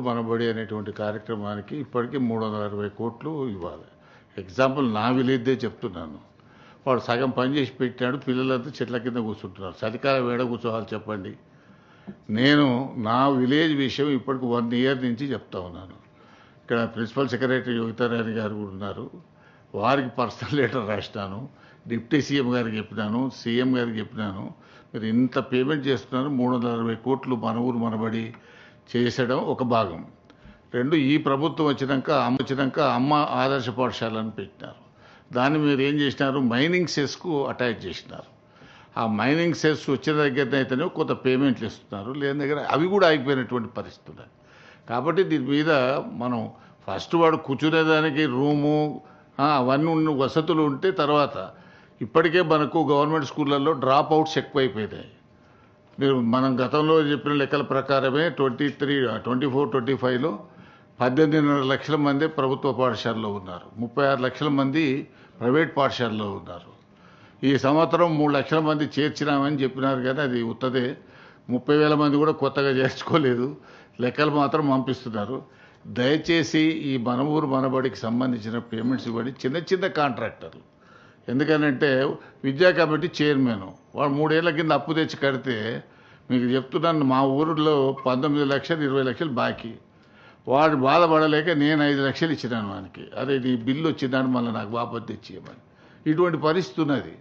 మనబడి అనేటువంటి కార్యక్రమానికి ఇప్పటికీ మూడు వందల అరవై కోట్లు ఇవ్వాలి. ఎగ్జాంపుల్ నా విలేజ్దే చెప్తున్నాను. వాడు సగం పని చేసి పెట్టాడు పిల్లలంతా చెట్ల కింద కూర్చుంటున్నారు. చలికాలం వేడ కూర్చోవాలి చెప్పండి. నేను నా విలేజ్ విషయం ఇప్పటికి వన్ ఇయర్ నుంచి చెప్తా ఉన్నాను. ఇక్కడ ప్రిన్సిపల్ సెక్రటరీ యోగితారాయణ గారు కూడా ఉన్నారు. వారికి పర్సనల్ లెటర్ రాసినాను. డిప్యూటీ సీఎం గారికి చెప్పినాను. సీఎం గారికి చెప్పినాను. మీరు ఇంత పేమెంట్ చేస్తున్నారు మూడు వందల అరవై కోట్లు మన ఊరు మనబడి చేసడం ఒక భాగం. రెండు ఈ ప్రభుత్వం వచ్చినాక అమ్మ వచ్చినాక అమ్మ ఆదర్శ పాఠశాలను పెట్టినారు. దాన్ని మీరు ఏం చేసినారు? మైనింగ్ సెస్కు అటాచ్ చేసినారు. ఆ మైనింగ్ సెస్ వచ్చిన దగ్గర అయితేనే కొంత పేమెంట్లు ఇస్తున్నారు. లేని దగ్గర అవి కూడా అయిపోయినటువంటి పరిస్థితులు. కాబట్టి దీని మీద మనం ఫస్ట్ వాడు కూర్చునేదానికి రూము అవన్నీ ఉన్న వసతులు ఉంటే తర్వాత ఇప్పటికే మనకు గవర్నమెంట్ స్కూళ్ళల్లో డ్రాప్ అవుట్స్ ఎక్కువైపోయినాయి. మీరు మనం గతంలో చెప్పిన లెక్కల ప్రకారమే twenty three twenty four twenty ఫైవ్లో పద్దెనిమిదిన్నర లక్షల మంది ప్రభుత్వ పాఠశాలలో ఉన్నారు. ముప్పై ఆరు లక్షల మంది ప్రైవేట్ పాఠశాలలో ఉన్నారు. ఈ సంవత్సరం మూడు లక్షల మంది చేర్చినామని చెప్పినారు కానీ అది ఉత్తదే. ముప్పై వేల మంది కూడా కొత్తగా చేర్చుకోలేదు. లెక్కలు మాత్రం పంపిస్తున్నారు. దయచేసి ఈ మన ఊరు మనబడికి సంబంధించిన పేమెంట్స్ ఇవ్వండి. చిన్న చిన్న కాంట్రాక్టర్లు. ఎందుకనంటే విద్యా కమిటీ చైర్మన్. వాడు మూడేళ్ళ కింద అప్పు తెచ్చి కడితే మీకు చెప్తున్నాను మా ఊరిలో పంతొమ్మిది లక్షలు ఇరవై లక్షలు బాకీ. వాడు బాధపడలేక నేను ఐదు లక్షలు ఇచ్చినాను వానికి. అరే నీ బిల్లు వచ్చిందని మళ్ళీ నాకు బాపత్ తెచ్చి ఇటువంటి పరిస్థితి ఉన్నది.